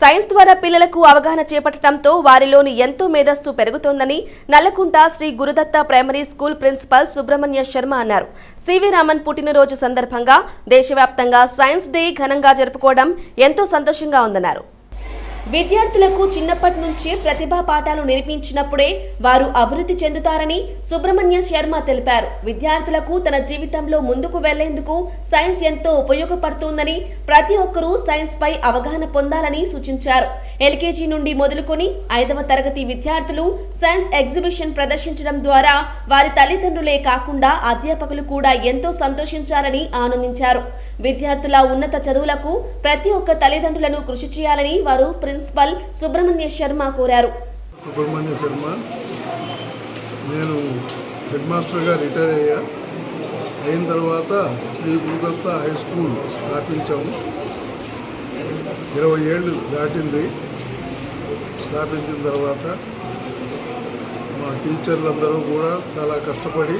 Science ద్వారా పిల్లలకు అవగాహన చేపట్టడంతో వారిలోని ఎంతో మేధస్సు పెరుగుతోందని Nallakunta Shri Gurudatta primary school principal Subrahmanya Sharma అన్నారు. సివి రామన్ పుట్టినరోజు సందర్భంగా దేశవ్యాప్తంగా సైన్స్ డే ఘనంగా జరుపుకోవడం ఎంతో సంతోషంగా ఉందన్నారు. విద్యార్థులకు చిన్నప్పటి నుంచే ప్రతిభా పాఠాలు నేర్పించినప్పుడే వారు అభివృద్ధి చెందుతారని సుబ్రహ్మణ్య శర్మ తెలిపారు. విద్యార్థులకు తన జీవితంలో ముందుకు వెళ్ళేందుకు సైన్స్ ఎంతో ఉపయోగపడుతుందని ప్రతి ఒక్కరూ సైన్స్ పై అవగాహన పొందాలని సూచించారు. ఎల్కేజీ నుండి మొదలుకొని ఐదవ తరగతి విద్యార్థులు సైన్స్ ఎగ్జిబిషన్ ప్రదర్శించడం ద్వారా వారి తల్లిదండ్రులే కాకుండా అధ్యాపకులు కూడా ఎంతో సంతోషించాలని ఆనందించారు. విద్యార్థుల ఉన్నత చదువులకు ప్రతి ఒక్క తల్లిదండ్రులను కృషి చేయాలని వారు ప్రిన్సిపల్ సుబ్రహ్మణ్య శర్మ కోరారు. సుబ్రహ్మణ్య శర్మ నేను హెడ్ మాస్టర్గా రిటైర్ అయ్యా. అయిన తర్వాత శ్రీ గురుదత్త హై స్కూల్ స్థాపించాము. ఇరవై ఏళ్ళు దాటింది. స్థాపించిన తర్వాత మా టీచర్లందరూ కూడా చాలా కష్టపడి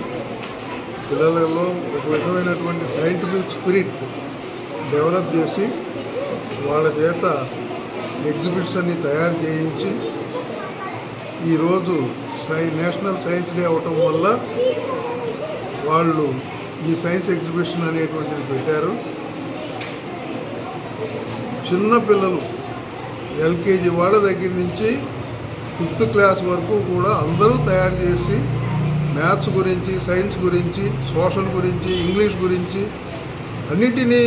పిల్లలలో ఒక విధమైనటువంటి సైంటిఫిక్ స్పిరిట్ డెవలప్ చేసి వాళ్ళ చేత ఎగ్జిబిట్స్ అన్ని తయారు చేయించి ఈరోజు సై నేషనల్ సైన్స్ డే అవటం వల్ల వాళ్ళు ఈ సైన్స్ ఎగ్జిబిషన్ అనేటువంటిది పెట్టారు. చిన్నపిల్లలు ఎల్కేజీ వాళ్ళ దగ్గర నుంచి ఫిఫ్త్ క్లాస్ వరకు కూడా అందరూ తయారు చేసి మ్యాథ్స్ గురించి సైన్స్ గురించి సోషల్ గురించి ఇంగ్లీష్ గురించి అన్నిటినీ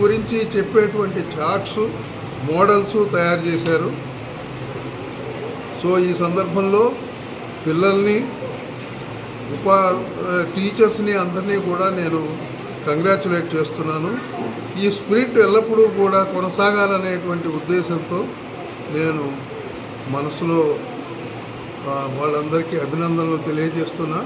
గురించి చెప్పేటువంటి చార్ట్స్ మోడల్స్ తయారు చేశారు. సో ఈ సందర్భంలో పిల్లల్ని ఉపా టీచర్స్ని అందరినీ కూడా నేను కంగ్రాచులేట్ చేస్తున్నాను. ఈ స్పిరిట్ ఎల్లప్పుడూ కూడా కొనసాగాలనేటువంటి ఉద్దేశంతో నేను మనసులో వాళ్ళందరికీ అభినందనలు తెలియజేస్తున్నా.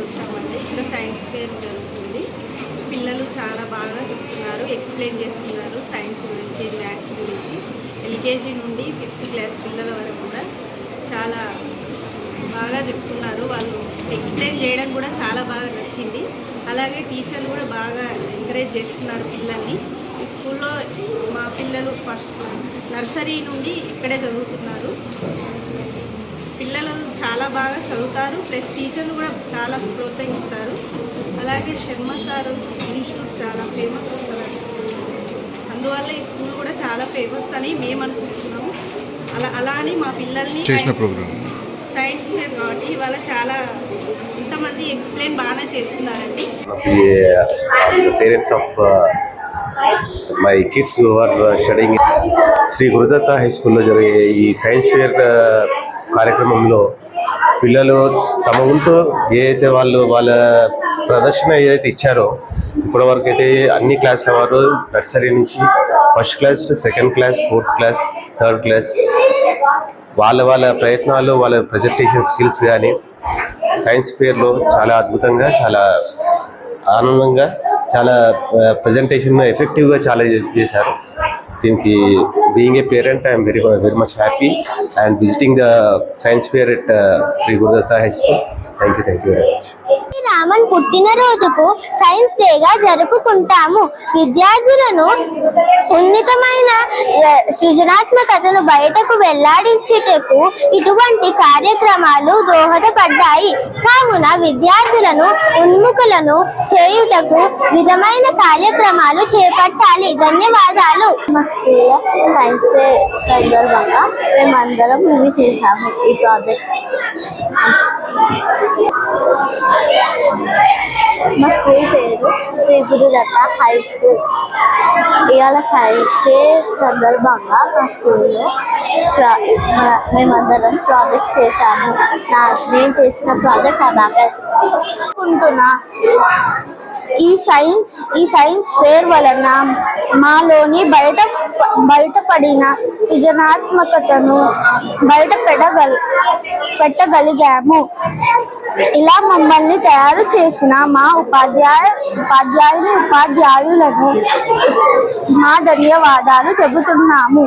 వచ్చామండి. ఇక్కడ సైన్స్ ఫేర్ జరుగుతుంది. పిల్లలు చాలా బాగా చెప్తున్నారు ఎక్స్ప్లెయిన్ చేస్తున్నారు సైన్స్ గురించి మ్యాథ్స్ గురించి. ఎల్కేజీ నుండి ఫిఫ్త్ క్లాస్ పిల్లల వరకు కూడా చాలా బాగా చెప్తున్నారు. వాళ్ళు ఎక్స్ప్లెయిన్ చేయడం కూడా చాలా బాగా నచ్చింది. అలాగే టీచర్లు కూడా బాగా ఎంకరేజ్ చేస్తున్నారు పిల్లల్ని. ఈ స్కూల్లో మా పిల్లలు ఫస్ట్ నర్సరీ నుండి ఇక్కడే చదువుతున్నారు. పిల్లలు చాలా బాగా చదువుతారు. ప్లస్ టీచర్లు కూడా చాలా ప్రోత్సహిస్తారు. అలాగే శర్మ సార్ ఇన్స్టిట్యూట్ చాలా ఫేమస్ అందువల్ల ఈ స్కూల్ కూడా చాలా ఫేమస్ అని మేము అనుకుంటున్నాము. అలా అలా అని మా పిల్లల్ని చేసిన ప్రోగ్రామ్ సైన్స్ ఫేర్ కాబట్టి ఇవాళ చాలా ఇంతమంది ఎక్స్ప్లెయిన్ బాగానే చేస్తున్నారండి. Uh, kids who are uh, studying in Shri Gurudatta high స్కూల్లో జరిగే ఈ సైన్స్ ఫేర్ కార్యక్రమంలో పిల్లలు తమ ఉంటూ ఏదైతే వాళ్ళు వాళ్ళ ప్రదర్శన ఏదైతే ఇచ్చారో ఇప్పటి వరకు అయితే అన్ని క్లాసుల వారు నర్సరీ నుంచి first class second class fourth class third class. వాళ్ళ వాళ్ళ ప్రయత్నాలు వాళ్ళ ప్రజెంటేషన్ స్కిల్స్ కానీ సైన్స్ ఫేర్లో చాలా అద్భుతంగా చాలా ఆనందంగా చాలా ప్రజెంటేషన్ ఎఫెక్టివ్గా చాలా చేశారు. దీనికి being a parent I'm very very much happy and visiting the science fair at Shri Gurudatta high school thank you thank you very much Raman పుట్టినరోజుకు science డేగా జరుపుకుంటాము. విద్యార్థులను ఉన్నతమైన సృజనాత్మకతను బయటకు వెల్లడించుటకు ఇటువంటి కార్యక్రమాలు దోహదపడ్డాయి. కావున విద్యార్థులను ఉన్ముఖులను చేయుటకు విధమైన కార్యక్రమాలు చేపట్టాలి. ధన్యవాదాలు. మా స్కూల్లో సైన్స్ డే సందర్భంగా మేమందరం ఇవి చేసాము ఈ ప్రాజెక్ట్స్ మా స్కూల్ పేరు శ్రీ గురుదత్త హై స్కూల్ ఇవాళ సైన్స్ డే సందర్భంగా మా స్కూల్లో ప్రా- మా- మేమందరం ప్రాజెక్ట్స్ చేశాము. నా నేను చేసిన ప్రాజెక్ట్ అబాకస్. అనుకుంటున్నా ఈ సైన్స్ ఈ సైన్స్ ఫేర్ వలన మాలోని బయట బయటపడిన సృజనాత్మకతను బయట పెట్టగల పెట్టగలిగాము. ఇలా మమ్మల్ని తయారు చేసిన మా ఉపాధ్యాయ ఉపాధ్యాయుని ఉపాధ్యాయులను మా ధన్యవాదాలు చెబుతున్నాము.